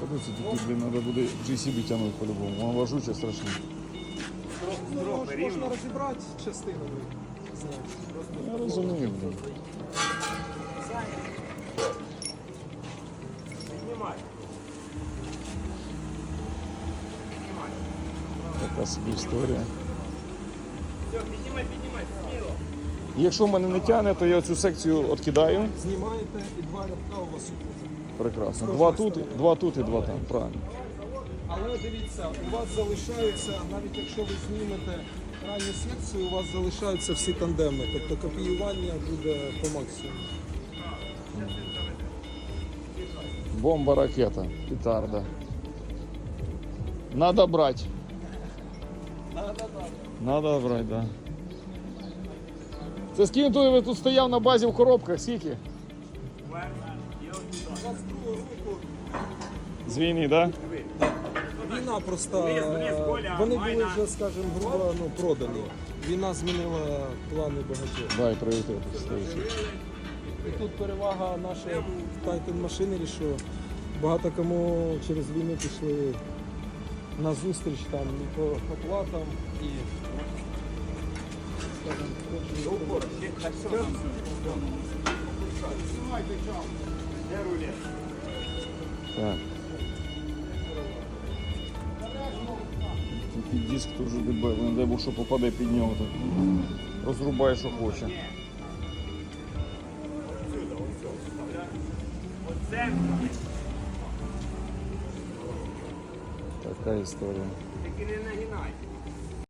Подивіться, тільки, блін, треба буде GCB тягнути по-любому. Воно важуче страшно. Ну, мож- можна розібрати частину. знаєш. Я розумію, блін. Така собі історія. Якщо в мене не тягне, то я цю секцію відкидаю. Знімаєте і два рядка у вас уходить. Прекрасно. Два тут, два тут і два там. Правильно. Але дивіться, у вас залишаються, навіть якщо ви знімете крайню секцію, у вас залишаються всі тандеми. Тобто копіювання буде по максимуму. Бомба, ракета, петарда. Надо брать. Надо брать, да. Це скільки ви тут стояв на базі в коробках? Скільки? 22 З війни, так? Да? війна просто е, вони були вже, скажімо, грубо ну, продані. Війна змінила плани багатьох. Дай пріоритети. стоїть. І тут перевага нашої Titan машинері, що багато кому через війну пішли на зустріч там і по оплатам і Так. Тільки диск дуже дебелий, не дай Бог, що попаде під нього. Так. Розрубає, що хоче. Така історія. Тільки не нагинай.